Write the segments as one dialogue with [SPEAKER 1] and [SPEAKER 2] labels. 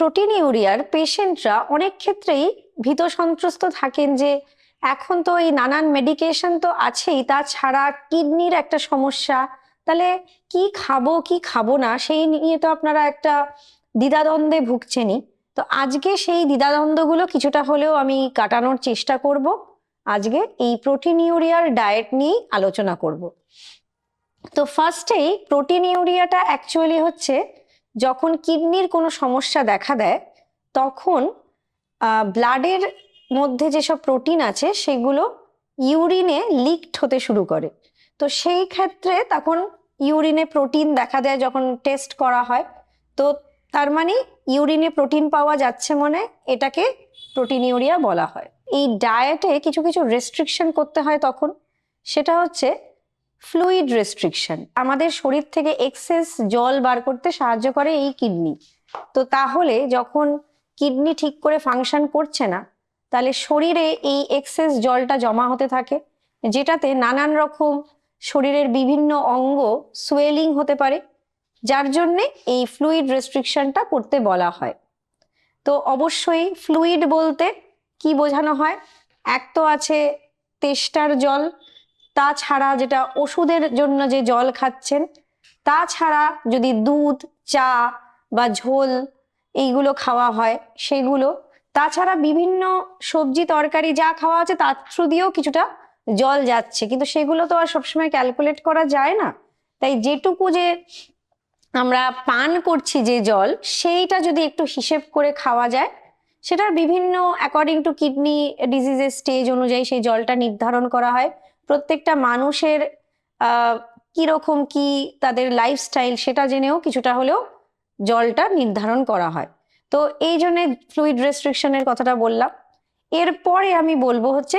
[SPEAKER 1] Protein ইউরিয়ার পেশেন্টরা অনেক ক্ষেত্রেই ভীত সন্ত্রস্ত থাকেন যে এখন তো এই নানান মেডিকেশন তো আছেই, তাছাড়া কিডনির একটা সমস্যা। তাহলে কি খাব কি খাব না, সেই নিয়ে তো আপনারা একটা দ্বিধাদ্বন্দ্বে ভুগছেনই। তো আজকে সেই দ্বিধাদ্বন্দ্বগুলো কিছুটা হলেও আমি কাটানোর চেষ্টা করব। আজকে এই প্রোটিন ইউরিয়ার ডায়েট নিয়েই আলোচনা করব। তো ফার্স্টেই প্রোটিন ইউরিয়াটা অ্যাকচুয়ালি হচ্ছে যখন কিডনির কোনো সমস্যা দেখা দেয়, তখন ব্লাডের মধ্যে যেসব প্রোটিন আছে, সেগুলো ইউরিনে লিকড হতে শুরু করে। তো সেই ক্ষেত্রে তখন ইউরিনে প্রোটিন দেখা দেয় যখন টেস্ট করা হয়। তো তার মানে ইউরিনে প্রোটিন পাওয়া যাচ্ছে মনে এটাকে প্রোটিন ইউরিয়া বলা হয়। এই ডায়েটে কিছু কিছু রেস্ট্রিকশন করতে হয় তখন। সেটা হচ্ছে ফ্লুইড রেস্ট্রিকশন আমাদের শরীর থেকে এক্সেস জল বার করতে সাহায্য করে এই কিডনি তো তাহলে যখন কিডনি ঠিক করে ফাংশন করছে না, তাহলে শরীরে এই এক্সেস জলটা জমা হতে থাকে, যেটাতে নানান রকম শরীরের বিভিন্ন অঙ্গ সোয়েলিং হতে পারে, যার জন্যে এই ফ্লুইড রেস্ট্রিকশনটা করতে বলা হয়। তো অবশ্যই ফ্লুইড বলতে কি বোঝানো হয়? এক তো আছে তেষ্টার জল তাছাড়া যেটা ওষুধের জন্য যে জল খাচ্ছেন, তাছাড়া যদি দুধ, চা বা ঝোল এইগুলো খাওয়া হয় সেগুলো, তাছাড়া বিভিন্ন সবজি তরকারি যা খাওয়া আছে তার থ্রু দিয়েও কিছুটা জল যাচ্ছে। কিন্তু সেগুলো তো আর সবসময় ক্যালকুলেট করা যায় না। তাই যেটুকু যে আমরা পান করছি যে জল, সেইটা যদি একটু হিসেব করে খাওয়া যায়, সেটার বিভিন্ন অ্যাকর্ডিং টু কিডনি ডিজিজের স্টেজ অনুযায়ী সেই জলটা নির্ধারণ করা হয়। প্রত্যেকটা মানুষের কীরকম কি তাদের লাইফস্টাইল সেটা জেনেও কিছুটা হলেও জলটা নির্ধারণ করা হয়। তো এই জন্যে ফ্লুইড রেস্ট্রিকশনের কথাটা বললাম। এরপরে আমি বলব হচ্ছে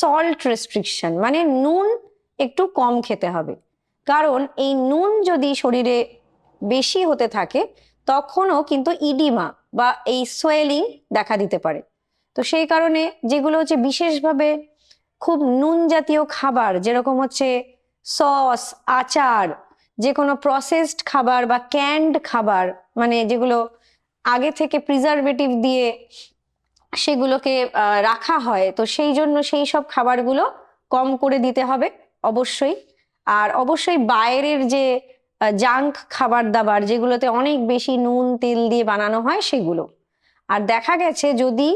[SPEAKER 1] সল্ট রেস্ট্রিকশন মানে নুন একটু কম খেতে হবে। কারণ এই নুন যদি শরীরে বেশি হতে থাকে, তখনও কিন্তু ইডিমা বা এই সোয়েলিং দেখা দিতে পারে। তো সেই কারণে যেগুলো হচ্ছে বিশেষভাবে খুব নুন জাতীয় খাবার, যেরকম হচ্ছে সস, আচার যে কোনো প্রসেসড খাবার বা ক্যান্ড খাবার মানে যেগুলো আগে থেকে প্রিজারভেটিভ দিয়ে সেগুলোকে রাখা হয়, তো সেই জন্য সেই সব খাবারগুলো কম করে দিতে হবে, অবশ্যই। আর অবশ্যই বাইরের যে জাঙ্ক খাবার দাবার, যেগুলোতে অনেক বেশি নুন, তেল দিয়ে বানানো হয়, সেগুলো। আর দেখা গেছে যদি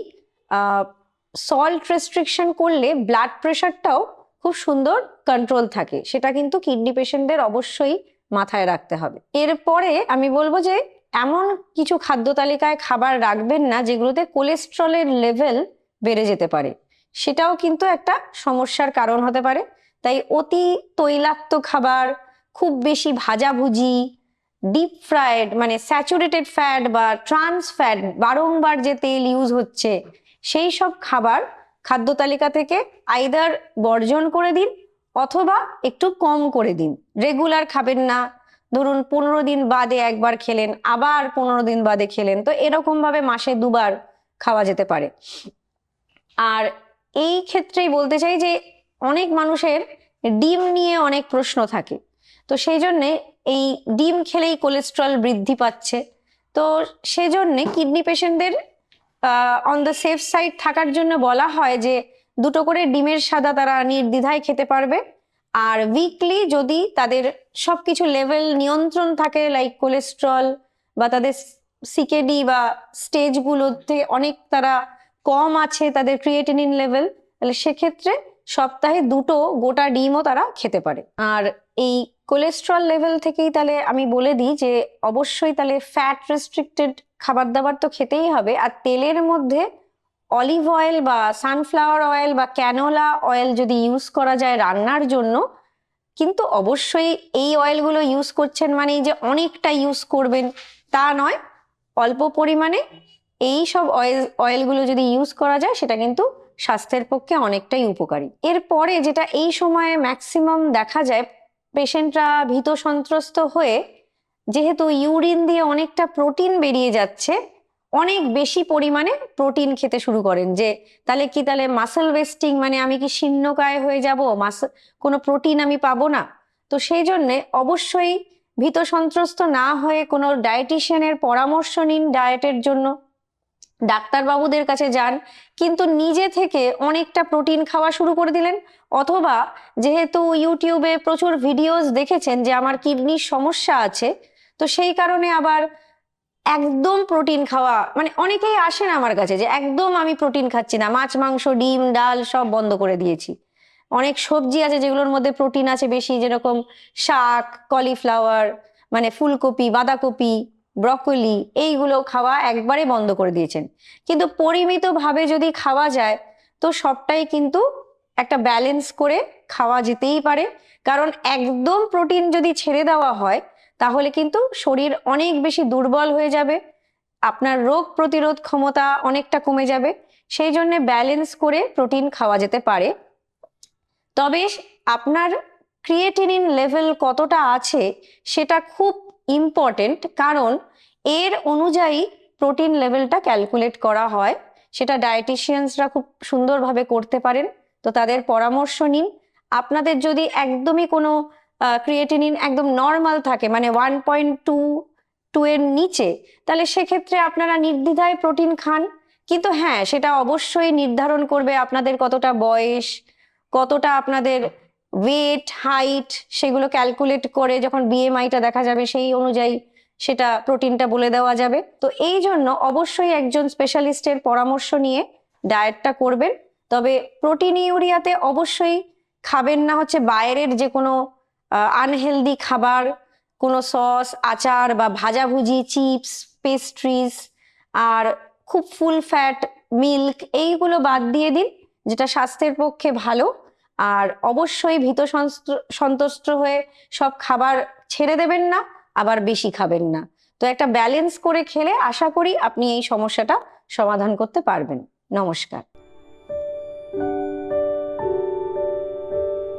[SPEAKER 1] সল্ট রেস্ট্রিকশন করলে ব্লাড প্রেশারটাও খুব সুন্দর কন্ট্রোল থাকে। সেটা কিন্তু কিডনি পেশেন্টদের অবশ্যই মাথায় রাখতে হবে। এরপরে আমি বলব যে, এমন কিছু খাদ্য তালিকায় খাবার রাখবেন না যেগুলোতে কোলেস্ট্রলের লেভেল বেড়ে যেতে পারে। সেটাও কিন্তু একটা সমস্যার কারণ হতে পারে। তাই অতি তৈলাক্ত খাবার, খুব বেশি ভাজাভুজি ডিপ ফ্রায়েড মানে স্যাচুরেটেড ফ্যাট বা ট্রান্স ফ্যাট বারংবার যে তেল ইউজ হচ্ছে সেই সব খাবার খাদ্য তালিকা থেকে আইদার বর্জন করে দিন অথবা একটু কম করে দিন। রেগুলার খাবেন না। ধরুন পনেরো দিন বাদে একবার খেলেন, আবার পনেরো দিন বাদে খেলেন, তো এরকম ভাবে মাসে দুবার খাওয়া যেতে পারে। আর এই ক্ষেত্রেই বলতে চাই যে অনেক মানুষের ডিম নিয়ে অনেক প্রশ্ন থাকে। তো সেই জন্যে এই ডিম খেলেই কোলেস্ট্রল বৃদ্ধি পাচ্ছে। তো সেজন্যে কিডনি পেশেন্টদের অন দ্য সেফ সাইড থাকার জন্য বলা হয় যে দুটো করে ডিমের সাদা তারা নির্দ্বিধায় খেতে পারবে। আর উইকলি যদি তাদের সবকিছু লেভেল নিয়ন্ত্রণ থাকে লাইক কোলেস্ট্রল বা তাদের সিকেডি বা স্টেজগুলোতে অনেক তারা কম আছে তাদের ক্রিয়েটিনিন লেভেল তাহলে সেক্ষেত্রে সপ্তাহে দুটো গোটা ডিমও তারা খেতে পারে। আর এই কোলেস্ট্রল লেভেল থেকেই তাহলে আমি বলে দিই যে অবশ্যই তাহলে ফ্যাট রেস্ট্রিক্টেড খাবার দাবার তো খেতেই হবে। আর তেলের মধ্যে অলিভ অয়েল বা সানফ্লাওয়ার অয়েল বা ক্যানোলা অয়েল যদি ইউজ করা যায় রান্নার জন্য, কিন্তু অবশ্যই এই অয়েলগুলো ইউজ করছেন মানে যে অনেকটা ইউজ করবেন। তা নয়, অল্প পরিমাণে এই সব অয়েল অয়েলগুলো যদি ইউজ করা যায়, সেটা কিন্তু স্বাস্থ্যের পক্ষে অনেকটাই উপকারী। এরপরে যেটা এই সময়ে ম্যাক্সিমাম দেখা যায় পেশেন্টরা ভীত সন্ত্রস্ত হয়ে যেহেতু ইউরিন দিয়ে অনেকটা প্রোটিন বেরিয়ে যাচ্ছে, অনেক বেশি পরিমাণে প্রোটিন খেতে শুরু করেন যে, তাহলে কি তাহলে মাসেল ওয়েস্টিং মানে আমি কি শীর্ণকায় হয়ে যাব? মাস কোনো প্রোটিন আমি পাবো না? তো সেই জন্যে অবশ্যই ভীত সন্ত্রস্ত না হয়ে কোনো ডায়েটিশিয়ানের পরামর্শ নিন ডায়েটের জন্য। ডাক্তারবাবুদের কাছে যান, কিন্তু নিজে থেকে অনেকটা প্রোটিন খাওয়া শুরু করে দিলেন। অথবা যেহেতু ইউটিউবে প্রচুর ভিডিওস দেখেছেন যে, আমার কিডনির সমস্যা আছে তো সেই কারণে আবার একদম প্রোটিন খাওয়া মানে অনেকেই আসেন আমার কাছে যে একদম আমি প্রোটিন খাচ্ছি না। মাছ, মাংস, ডিম, ডাল সব বন্ধ করে দিয়েছি। অনেক সবজি আছে যেগুলোর মধ্যে প্রোটিন আছে বেশি, যেরকম শাক, কলিফ্লাওয়ার মানে ফুলকপি, বাঁধাকপি, ব্রকলি, এইগুলো খাওয়া একবারে বন্ধ করে দিয়েছেন। কিন্তু পরিমিতভাবে যদি খাওয়া যায়, তো সবটাই কিন্তু একটা ব্যালেন্স করে খাওয়া যেতেই পারে। কারণ একদম প্রোটিন যদি ছেড়ে দেওয়া হয় তাহলে কিন্তু শরীর অনেক বেশি দুর্বল হয়ে যাবে, আপনার রোগ প্রতিরোধ ক্ষমতা অনেকটা কমে যাবে, সেই জন্য ব্যালেন্স করে প্রোটিন খাওয়া যেতে পারে। তবে আপনার ক্রিয়েটিনিন লেভেল কতটা আছে সেটা খুব ইম্পর্টেন্ট কারণ এর অনুযায়ী প্রোটিন লেভেলটা ক্যালকুলেট করা হয়, সেটা ডায়েটিশিয়ানসরা খুব সুন্দরভাবে করতে পারেন। তো তাদের পরামর্শ নিন। আপনাদের যদি একদমই কোনো ক্রিয়েটিনিন একদম নর্মাল থাকে মানে ওয়ান পয়েন্ট টু টু এর নিচে, তাহলে সেক্ষেত্রে আপনারা নির্দ্বিধায় প্রোটিন খান। কিন্তু হ্যাঁ সেটা অবশ্যই নির্ধারণ করবে আপনাদের কতটা বয়স, কতটা আপনাদের ওয়েট হাইট সেগুলো ক্যালকুলেট করে যখন বিএমআইটা দেখা যাবে, সেই অনুযায়ী সেটা প্রোটিনটা বলে দেওয়া যাবে। তো এই জন্য অবশ্যই একজন স্পেশালিস্টের পরামর্শ নিয়ে ডায়েটটা করবেন। তবে প্রোটিন ইউরিয়াতে অবশ্যই খাবেন না হচ্ছে বাইরের যে কোনো আনহেলদি খাবার, কোনো সস আচার বা ভাজাভুজি চিপস পেস্ট্রিজ আর খুব ফুল ফ্যাট মিল্ক এইগুলো বাদ দিয়ে দিন, যেটা স্বাস্থ্যের পক্ষে ভালো। আর অবশ্যই ভীত সন্তুষ্ট হয়ে সব খাবার ছেড়ে দেবেন না, আবার বেশি খাবেন না। তো একটা ব্যালেন্স করে খেলে আশা করি আপনি এই সমস্যাটা সমাধান করতে পারবেন। নমস্কার।